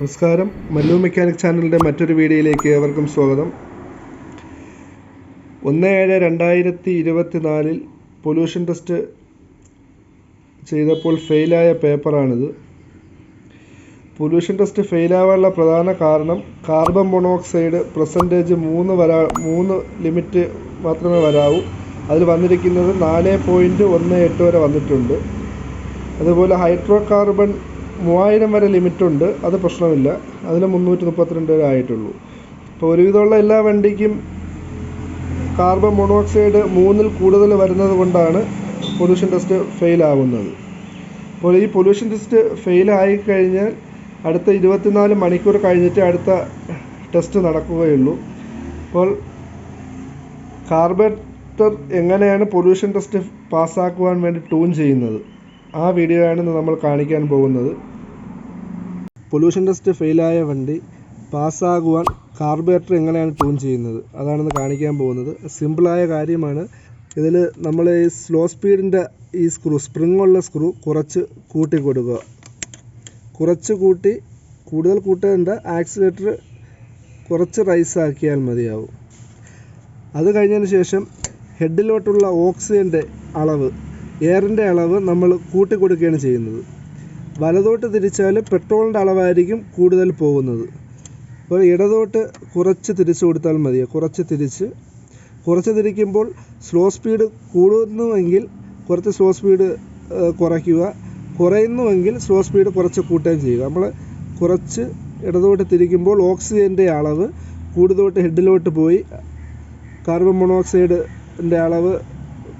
നമസ്കാരം. മല്ലു മെക്കാനിക് ചാനലിന്റെ മറ്റൊരു വീഡിയോയിലേക്ക് ഏവർക്കും സ്വാഗതം. ഒന്ന് ഏഴ് രണ്ടായിരത്തി ഇരുപത്തി നാലിൽ പൊല്യൂഷൻ ടെസ്റ്റ് ചെയ്തപ്പോൾ ഫെയിലായ പേപ്പറാണിത്. പൊല്യൂഷൻ ടെസ്റ്റ് ഫെയിലാവാനുള്ള പ്രധാന കാരണം കാർബൺ മോണോക്സൈഡ് പെർസെന്റേജ് മൂന്ന് വരാ മൂന്ന് ലിമിറ്റ് മാത്രമേ വരാവൂ. അതിൽ വന്നിരിക്കുന്നത് നാല് പോയിന്റ് ഒന്ന് എട്ട് വരെ വന്നിട്ടുണ്ട്. അതുപോലെ ഹൈഡ്രോ കാർബൺ മൂവായിരം വരെ ലിമിറ്റുണ്ട്. അത് പ്രശ്നമില്ല. അതിൽ മുന്നൂറ്റി മുപ്പത്തിരണ്ട് വരെ ആയിട്ടുള്ളൂ. ഇപ്പോൾ ഒരുവിധമുള്ള എല്ലാ വണ്ടിക്കും കാർബൺ മോണോക്സൈഡ് മൂന്നിൽ കൂടുതൽ വരുന്നത് കൊണ്ടാണ് പൊല്യൂഷൻ ടെസ്റ്റ് ഫെയിൽ ആവുന്നത്. അപ്പോൾ ഈ പൊല്യൂഷൻ ടെസ്റ്റ് ഫെയിൽ ആയിക്കഴിഞ്ഞാൽ അടുത്ത ഇരുപത്തിനാല് മണിക്കൂർ കഴിഞ്ഞിട്ട് അടുത്ത ടെസ്റ്റ് നടക്കുകയുള്ളൂ. അപ്പോൾ കാർബറേറ്റർ എങ്ങനെയാണ് പൊല്യൂഷൻ ടെസ്റ്റ് പാസ്സാക്കുവാൻ വേണ്ടി ട്യൂൺ ചെയ്യുന്നത്? ആ വീഡിയോ ആണ് നമ്മൾ കാണിക്കാൻ പോകുന്നത്. പൊല്യൂഷൻ ടെസ്റ്റ് ഫെയിലായ വണ്ടി പാസ്സാകുവാൻ കാർബറേറ്റർ എങ്ങനെയാണ് ട്യൂൺ ചെയ്യുന്നത്? അതാണെന്ന് കാണിക്കാൻ പോകുന്നത്. സിമ്പിളായ കാര്യമാണ്. ഇതിൽ നമ്മൾ ഈ സ്ലോ സ്പീഡിന്റെ ഈ സ്ക്രൂ സ്പ്രിങ്ങുള്ള സ്ക്രൂ കുറച്ച് കൂട്ടി കൊടുക്കുക. കുറച്ച് കൂട്ടി കൂടുതൽ കൂട്ടേണ്ട ആക്സിലേറ്റർ കുറച്ച് റൈസ് ആക്കിയാൽ മതിയാവും. അത് കഴിഞ്ഞതിന് ശേഷം ഹെഡിലോട്ടുള്ള ഓക്സിജന്റെ അളവ് എയറിന്റെ അളവ് നമ്മൾ കൂട്ടി കൊടുക്കുകയാണ് ചെയ്യുന്നത്. വലതോട്ട് തിരിച്ചാൽ പെട്രോളിന്റെ അളവായിരിക്കും കൂടുതൽ പോകുന്നത്. അപ്പോൾ ഇടതോട്ട് കുറച്ച് തിരിച്ചു കൊടുത്താൽ മതി കുറച്ച് തിരിച്ച്. കുറച്ച് തിരിക്കുമ്പോൾ സ്ലോ സ്പീഡ് കൂടുന്നുവെങ്കിൽ കുറച്ച് സ്ലോ സ്പീഡ് കുറയ്ക്കുക. കുറയുന്നുവെങ്കിൽ സ്ലോ സ്പീഡ് കുറച്ച് കൂട്ടുകയും ചെയ്യുക. നമ്മൾ കുറച്ച് ഇടതോട്ട് തിരിക്കുമ്പോൾ ഓക്സിജന്റെ അളവ് കൂടുതലോട്ട് ഹെഡിലോട്ട് പോയി. കാർബൺ മോണോക്സൈഡിന്റെ അളവ്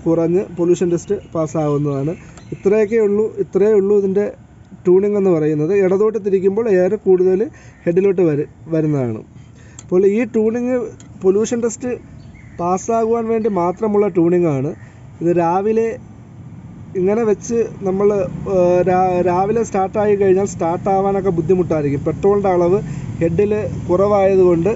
കുറഞ്ഞ് പൊല്യൂഷൻ ടെസ്റ്റ് പാസ്സാവുന്നതാണ്. ഇത്രയൊക്കെ ഉള്ളൂ ഇത്രയേ ഉള്ളൂ ഇതിന്റെ ട്യൂണിംഗ് എന്ന് പറയുന്നത്. ഇടതോട്ട് തിരിക്കുമ്പോൾ എയർ കൂടുതൽ ഹെഡിലോട്ട് വര വരുന്നതാണ്. അപ്പോൾ ഈ ട്യൂണിങ് പൊല്യൂഷൻ ടെസ്റ്റ് പാസ്സാകുവാൻ വേണ്ടി മാത്രമുള്ള ട്യൂണിങ്ങാണ് ഇത് രാവിലെ ഇങ്ങനെ വെച്ച് നമ്മൾ രാവിലെ സ്റ്റാർട്ടായി കഴിഞ്ഞാൽ സ്റ്റാർട്ടാവാനൊക്കെ ബുദ്ധിമുട്ടായിരിക്കും. പെട്രോളിന്റെ അളവ് ഹെഡിൽ കുറവായതുകൊണ്ട്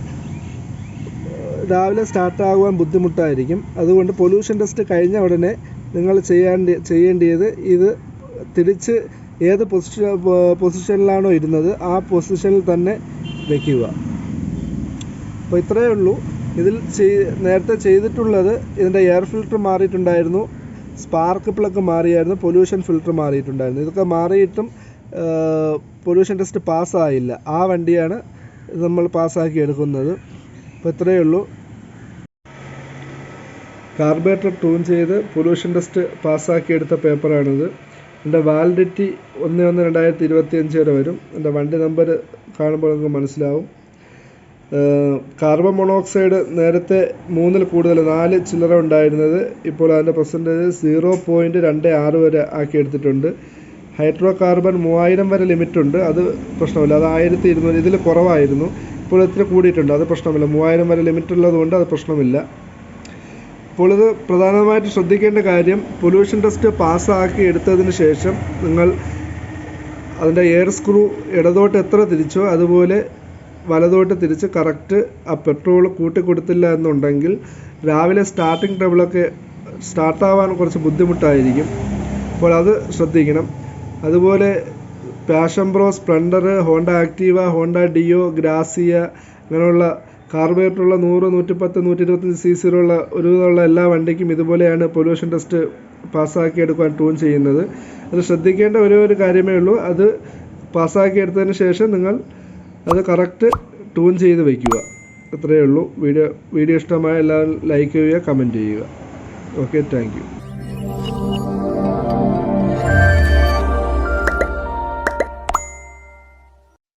രാവിലെ സ്റ്റാർട്ട് ആകുവാൻ ബുദ്ധിമുട്ടായിരിക്കും. അതുകൊണ്ട് പൊല്യൂഷൻ ടെസ്റ്റ് കഴിഞ്ഞ ഉടനെ നിങ്ങൾ ചെയ്യേണ്ട ചെയ്യേണ്ടിയത് ഇത് തിരിച്ച് ഏത് പൊസിഷൻ പൊസിഷനിലാണോ ഇരുന്നത് ആ പൊസിഷനിൽ തന്നെ വയ്ക്കുക അപ്പോൾ ഇത്രയേ ഉള്ളൂ. ഇതിൽ ചെയ് നേരത്തെ ചെയ്തിട്ടുള്ളത് ഇതിന്റെ എയർ ഫിൽറ്റർ മാറിയിട്ടുണ്ടായിരുന്നു. സ്പാർക്ക് പ്ലഗ് മാറിയായിരുന്നു. പൊല്യൂഷൻ ഫിൽറ്റർ മാറിയിട്ടുണ്ടായിരുന്നു. ഇതൊക്കെ മാറിയിട്ടും പൊല്യൂഷൻ ടെസ്റ്റ് പാസ്സായില്ല ആ വണ്ടിയാണ് നമ്മൾ പാസ്സാക്കി എടുക്കുന്നത്. അപ്പോൾ ഇത്രയേ ഉള്ളൂ. കാർബേറ്റർ ട്യൂൺ ചെയ്ത് പൊല്യൂഷൻ ടെസ്റ്റ് പാസ്സാക്കി എടുത്ത പേപ്പറാണിത് എന്റെ വാലിഡിറ്റി ഒന്ന് ഒന്ന് രണ്ടായിരത്തി ഇരുപത്തി അഞ്ച് വരെ വരും. എന്റെ വണ്ടി നമ്പർ കാണുമ്പോൾ നിങ്ങൾക്ക് മനസ്സിലാവും. കാർബൺ മോണോക്സൈഡ് നേരത്തെ മൂന്നിൽ കൂടുതൽ നാല് ചില്ലറ ഉണ്ടായിരുന്നത് ഇപ്പോൾ അതിന്റെ പെർസെന്റേജ് സീറോ പോയിന്റ് രണ്ട് ആറ് വരെ ആക്കി എടുത്തിട്ടുണ്ട് ഹൈഡ്രോ കാർബൺ മൂവായിരം വരെ ലിമിറ്റുണ്ട് അത് പ്രശ്നമില്ല. അത് ആയിരത്തി ഇരുന്നൂറ് ഇതിൽ കുറവായിരുന്നു. ഇപ്പോൾ ഇത്തിരി കൂടിയിട്ടുണ്ട്. അത് പ്രശ്നമില്ല. മൂവായിരം വരെ ലിമിറ്റ് ഉള്ളതുകൊണ്ട് അത് പ്രശ്നമില്ല. അപ്പോൾ ഇത് പ്രധാനമായിട്ട് ശ്രദ്ധിക്കേണ്ട കാര്യം പൊല്യൂഷൻ ടെസ്റ്റ് പാസ്സാക്കി എടുത്തതിന് ശേഷം നിങ്ങൾ അതിന്റെ എയർ സ്ക്രൂ ഇടതോട്ട് എത്ര തിരിച്ചോ അതുപോലെ വലതോട്ട് തിരിച്ച് കറക്റ്റ് ആ പെട്രോൾ കൂട്ടിക്കൊടുത്തില്ല എന്നുണ്ടെങ്കിൽ രാവിലെ സ്റ്റാർട്ടിങ് ടേബിളൊക്കെ സ്റ്റാർട്ടാവാൻ കുറച്ച് ബുദ്ധിമുട്ടായിരിക്കും. അപ്പോൾ അത് ശ്രദ്ധിക്കണം. അതുപോലെ Passion Pro Splendor Honda Activa Honda Dio Grazia അങ്ങനെയുള്ള കാർബറേറ്ററുള്ള നൂറ് നൂറ്റിപ്പത്ത് നൂറ്റി ഇരുപത്തഞ്ച് സി സിയിലുള്ള ഒരുവിധമുള്ള എല്ലാ വണ്ടിക്കും ഇതുപോലെയാണ് പൊല്യൂഷൻ ടെസ്റ്റ് പാസ്സാക്കി എടുക്കാൻ ട്യൂൺ ചെയ്യുന്നത്. അത് ശ്രദ്ധിക്കേണ്ട ഒരേ ഒരു കാര്യമേ ഉള്ളൂ. അത് പാസ്സാക്കി എടുത്തതിന് ശേഷം നിങ്ങൾ അത് കറക്റ്റ് ട്യൂൺ ചെയ്ത് വയ്ക്കുക അത്രയേ ഉള്ളൂ. വീഡിയോ വീഡിയോ ഇഷ്ടമായ എല്ലാവരും ലൈക്ക് ചെയ്യുക കമന്റ് ചെയ്യുക. Okay thank